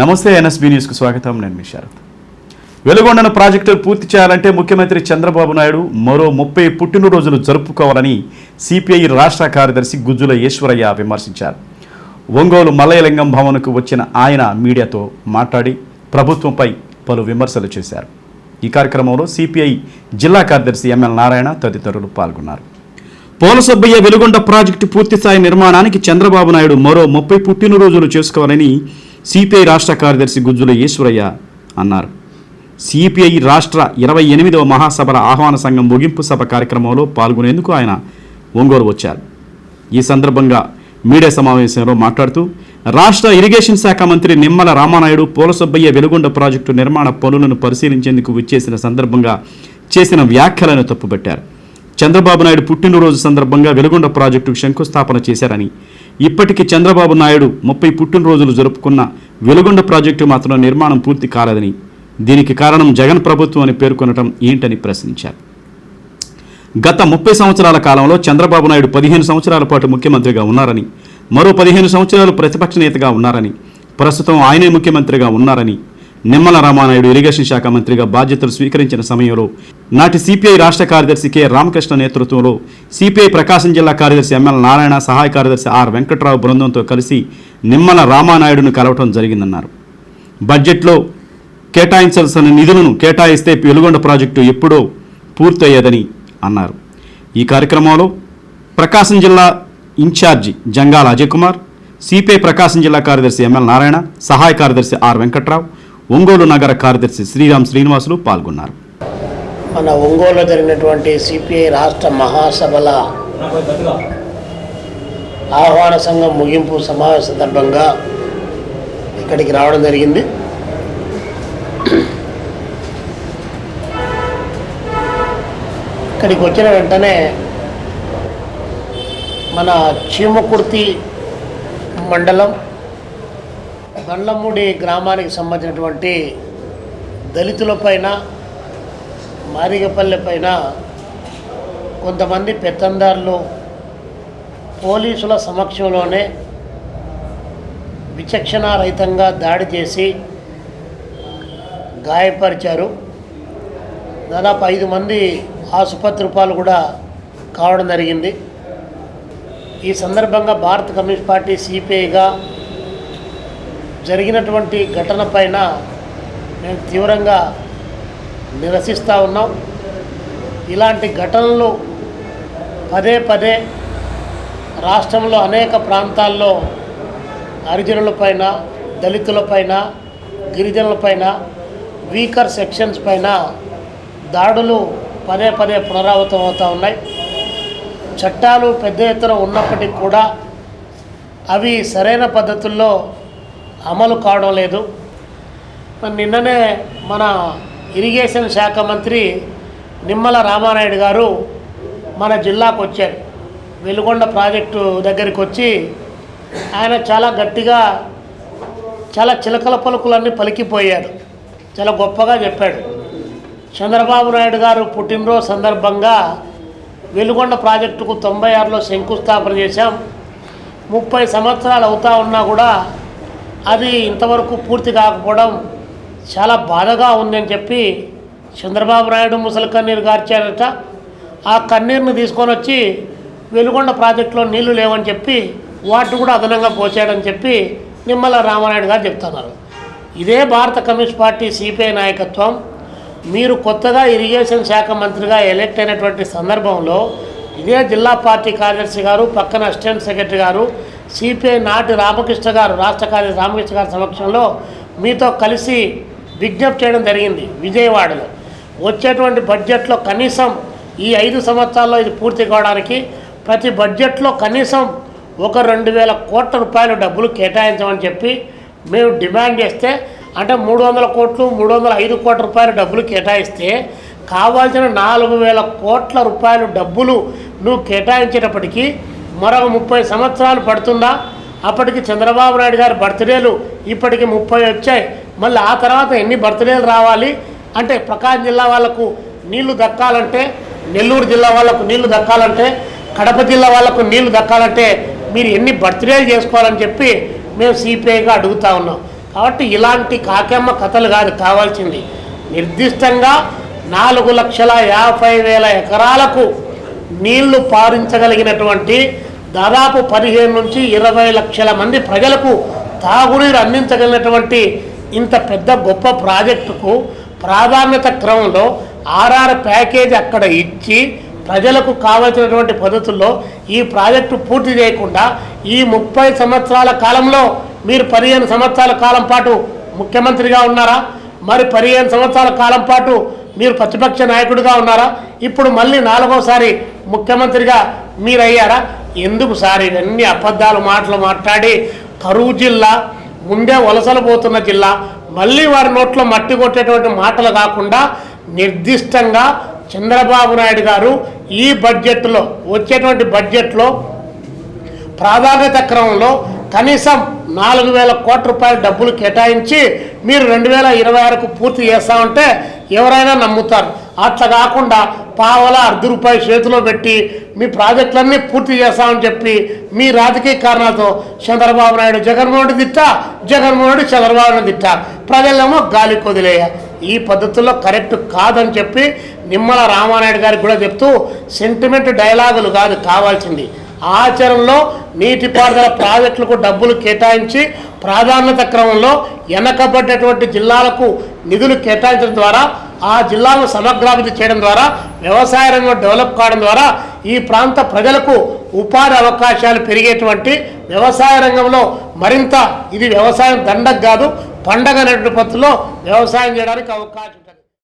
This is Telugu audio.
నమస్తే ఎన్ఎస్బీ న్యూస్కు స్వాగతం నేను మీ శరత్. వెలుగొండను ప్రాజెక్టులు పూర్తి చేయాలంటే ముఖ్యమంత్రి చంద్రబాబు నాయుడు మరో ముప్పై పుట్టినరోజులు జరుపుకోవాలని సిపిఐ రాష్ట్ర కార్యదర్శి గుజ్జుల ఈశ్వరయ్య విమర్శించారు. ఒంగోలు మల్లయలింగం భవన్కు వచ్చిన ఆయన మీడియాతో మాట్లాడి ప్రభుత్వంపై పలు విమర్శలు చేశారు. ఈ కార్యక్రమంలో సిపిఐ జిల్లా కార్యదర్శి ఎంఎల్ నారాయణ తదితరులు పాల్గొన్నారు. పోలసబ్బయ్య వెలుగొండ ప్రాజెక్టు పూర్తిస్థాయి నిర్మాణానికి చంద్రబాబు నాయుడు మరో ముప్పై పుట్టినరోజులు చేసుకోవాలని సిపిఐ రాష్ట్ర కార్యదర్శి గుజ్జుల ఈశ్వరయ్య అన్నారు. సిపిఐ రాష్ట్ర ఇరవై ఎనిమిదవ మహాసభల ఆహ్వాన సంఘం ముగింపు సభ కార్యక్రమంలో పాల్గొనేందుకు ఆయన ఒంగోలు వచ్చారు. ఈ సందర్భంగా మీడియా సమావేశంలో మాట్లాడుతూ రాష్ట్ర ఇరిగేషన్ శాఖ మంత్రి నిమ్మల రామానాయుడు పోలసబ్బయ్య వెలుగొండ ప్రాజెక్టు నిర్మాణ పనులను పరిశీలించేందుకు విచ్చేసిన సందర్భంగా చేసిన వ్యాఖ్యలను తప్పుపెట్టారు చంద్రబాబు నాయుడు పుట్టినరోజు సందర్భంగా వెలుగొండ ప్రాజెక్టుకు శంకుస్థాపన చేశారని ఇప్పటికి చంద్రబాబు నాయుడు ముప్పై పుట్టినరోజులు జరుపుకున్న వెలుగొండ ప్రాజెక్టు మాత్రం నిర్మాణం పూర్తి కాలేదని దీనికి కారణం జగన్ ప్రభుత్వం అని పేర్కొనడం ఏంటని ప్రశ్నించారు. గత ముప్పై సంవత్సరాల కాలంలో చంద్రబాబు నాయుడు పదిహేను సంవత్సరాల పాటు ముఖ్యమంత్రిగా ఉన్నారని మరో పదిహేను సంవత్సరాలు ప్రతిపక్ష నేతగా ఉన్నారని ప్రస్తుతం ఆయనే ముఖ్యమంత్రిగా ఉన్నారని నిమ్మల రామానాయుడు ఇరిగేషన్ శాఖ మంత్రిగా బాధ్యతలు స్వీకరించిన సమయంలో నాటి సిపిఐ రాష్ట్ర కార్యదర్శి కె. రామకృష్ణ నేతృత్వంలో సిపిఐ ప్రకాశం జిల్లా కార్యదర్శి ఎంఎల్ నారాయణ సహాయ కార్యదర్శి ఆర్ వెంకట్రావు బృందంతో కలిసి నిమ్మల రామానాయుడును కలవటం జరిగిందన్నారు. బడ్జెట్లో కేటాయించాల్సిన నిధులను కేటాయిస్తే వెలుగొండ ప్రాజెక్టు ఎప్పుడో పూర్తయ్యేదని అన్నారు. ఈ కార్యక్రమంలో ప్రకాశం జిల్లా in charge Jangala Ajay Kumar CPI Prakasam జిల్లా కార్యదర్శి ఎంఎల్ నారాయణ సహాయ కార్యదర్శి ఆర్ వెంకట్రావు ఒంగోలు నగర కార్యదర్శి శ్రీరామ్ శ్రీనివాసులు పాల్గొన్నారు. మన ఒంగోలులో జరిగినటువంటి సిపిఐ రాష్ట్ర మహాసభల ఆహ్వాన సంఘం ముగింపు సమావేశ సందర్భంగా ఇక్కడికి రావడం జరిగింది. ఇక్కడికి వచ్చిన వెంటనే మన చీమకుర్తి మండలం బండ్లమూడి గ్రామానికి సంబంధించినటువంటి దళితులపైన మారిగపల్లె పైన కొంతమంది పెత్తందారులు పోలీసుల సమక్షంలోనే విచక్షణారహితంగా దాడి చేసి గాయపరిచారు. దాదాపు ఐదు మంది ఆసుపత్రి పాలు కూడా కావడం జరిగింది. ఈ సందర్భంగా భారత కమ్యూనిస్ట్ పార్టీ సిపిఐగా జరిగినటువంటి ఘటన పైన మేము తీవ్రంగా నిరసిస్తూ ఉన్నాం. ఇలాంటి ఘటనలు పదే పదే రాష్ట్రంలో అనేక ప్రాంతాల్లో హరిజనులపైన దళితులపైన గిరిజనులపైన వీకర్ సెక్షన్స్ పైన దాడులు పదే పదే పునరావృతం అవుతూ ఉన్నాయి. చట్టాలు పెద్ద ఎత్తున ఉన్నప్పటికీ కూడా అవి సరైన పద్ధతుల్లో అమలు కావడం లేదు. మరి నిన్ననే మన ఇరిగేషన్ శాఖ మంత్రి నిమ్మల రామానాయుడు గారు మన జిల్లాకు వచ్చారు. వెలుగొండ ప్రాజెక్టు దగ్గరికి వచ్చి ఆయన చాలా గట్టిగా చాలా చిలకల పలుకులన్నీ పలికిపోయాడు చాలా గొప్పగా చెప్పాడు. చంద్రబాబు నాయుడు గారు పుట్టినరోజు సందర్భంగా వెలుగొండ ప్రాజెక్టుకు తొంభై ఆరులో శంకుస్థాపన చేశాం. ముప్పై సంవత్సరాలు అవుతా ఉన్నా కూడా అది ఇంతవరకు పూర్తి కాకపోవడం చాలా బాధగా ఉందని చెప్పి చంద్రబాబు నాయుడు ముసలి కన్నీరు గార్చారట. ఆ కన్నీరుని తీసుకొని వచ్చి వెలుగొండ ప్రాజెక్టులో నీళ్ళు లేవని చెప్పి వాటిని కూడా అదనంగా పోసాడని చెప్పి నిమ్మల రామానాయుడు గారు చెప్తున్నారు. ఇదే భారత కమ్యూనిస్ట్ పార్టీ సిపిఐ నాయకత్వం. మీరు కొత్తగా ఇరిగేషన్ శాఖ మంత్రిగా ఎలక్ట్ అయినటువంటి సందర్భంలో ఇదే జిల్లా పార్టీ కార్యదర్శి గారు పక్కన అసిస్టెంట్ సెక్రటరీ గారు సిపిఐ నాటి రామకృష్ణ గారు రాష్ట్ర కార్యదర్శి రామకృష్ణ గారి సమక్షంలో మీతో కలిసి విజ్ఞప్తి చేయడం జరిగింది విజయవాడలో. వచ్చేటువంటి బడ్జెట్లో కనీసం ఈ ఐదు సంవత్సరాల్లో ఇది పూర్తి కావడానికి ప్రతి బడ్జెట్లో కనీసం ఒక రెండు వేల కోట్ల రూపాయలు డబ్బులు కేటాయించమని చెప్పి మేము డిమాండ్ చేస్తే అంటే మూడు వందల కోట్లు మూడు వందల ఐదు కోట్ల రూపాయలు డబ్బులు కేటాయిస్తే కావాల్సిన నాలుగు వేల కోట్ల రూపాయలు డబ్బులు నువ్వు కేటాయించేటప్పటికీ మరొక ముప్పై సంవత్సరాలు పడుతుందా? అప్పటికి చంద్రబాబు నాయుడు గారి బర్త్డేలు ఇప్పటికి ముప్పై వచ్చాయి. మళ్ళీ ఆ తర్వాత ఎన్ని బర్త్డేలు రావాలి? అంటే ప్రకాశం జిల్లా వాళ్ళకు నీళ్ళు దక్కాలంటే నెల్లూరు జిల్లా వాళ్ళకు నీళ్ళు దక్కాలంటే కడప జిల్లా వాళ్ళకు నీళ్ళు దక్కాలంటే మీరు ఎన్ని బర్త్డేలు చేసుకోవాలని చెప్పి మేము సిపిఐగా అడుగుతా ఉన్నాం. కాబట్టి ఇలాంటి కాకెమ్మ కథలు కాదు కావాల్సింది. నిర్దిష్టంగా నాలుగు లక్షల యాభై వేల ఎకరాలకు నీళ్ళు పారించగలిగినటువంటి దాదాపు పదిహేను నుంచి ఇరవై లక్షల మంది ప్రజలకు తాగునీరు అందించగలిగినటువంటి ఇంత పెద్ద గొప్ప ప్రాజెక్టుకు ప్రాధాన్యత క్రమంలో ఆర్ఆర్ ప్యాకేజ్ అక్కడ ఇచ్చి ప్రజలకు కావలసినటువంటి పద్ధతుల్లో ఈ ప్రాజెక్టు పూర్తి చేయకుండా ఈ ముప్పై సంవత్సరాల కాలంలో మీరు పదిహేను సంవత్సరాల కాలం పాటు ముఖ్యమంత్రిగా ఉన్నారా? మరి పదిహేను సంవత్సరాల కాలం పాటు మీరు ప్రతిపక్ష నాయకుడిగా ఉన్నారా? ఇప్పుడు మళ్ళీ నాలుగోసారి ముఖ్యమంత్రిగా మీరు అయ్యారా ఎందుకు సార్ ఇవన్నీ అబద్ధాలు మాటలు మాట్లాడి? కరువు జిల్లా ముందే వలసలు పోతున్న జిల్లా మళ్ళీ వారి నోట్లో మట్టి కొట్టేటువంటి మాటలు కాకుండా నిర్దిష్టంగా చంద్రబాబు నాయుడు గారు ఈ బడ్జెట్లో వచ్చేటువంటి బడ్జెట్లో ప్రాధాన్యత క్రమంలో కనీసం నాలుగు వేల కోట్ల రూపాయల డబ్బులు కేటాయించి మీరు రెండు వేల ఇరవై ఆరుకు పూర్తి చేస్తామంటే ఎవరైనా నమ్ముతారు. అట్లా కాకుండా పావల అర్ధ రూపాయి చేతిలో పెట్టి మీ ప్రాజెక్టులన్నీ పూర్తి చేస్తామని చెప్పి మీ రాజకీయ కారణాలతో చంద్రబాబు నాయుడు జగన్మోహన్ రెడ్డి తిట్టా జగన్మోహన్ రెడ్డి చంద్రబాబు నాయుడు తిట్టా. ప్రజలేమో గాలి కొదిలేయ. ఈ పద్ధతుల్లో కరెక్ట్ కాదని చెప్పి నిమ్మల రామానాయుడు గారికి కూడా చెప్తూ సెంటిమెంట్ డైలాగులు కాదు కావాల్సింది. ఆచరణలో నీటిపారుదల ప్రాజెక్టులకు డబ్బులు కేటాయించి ప్రాధాన్యత క్రమంలో వెనకబడ్డటువంటి జిల్లాలకు నిధులు కేటాయించడం ద్వారా ఆ జిల్లాను సమగ్రాభివృద్ధి చేయడం ద్వారా వ్యవసాయ రంగం డెవలప్ కావడం ద్వారా ఈ ప్రాంత ప్రజలకు ఉపాధి అవకాశాలు పెరిగేటువంటి వ్యవసాయ రంగంలో మరింత ఇది వ్యవసాయం దండగ కాదు పండగ అనేటువంటి పద్ధతిలో వ్యవసాయం చేయడానికి అవకాశం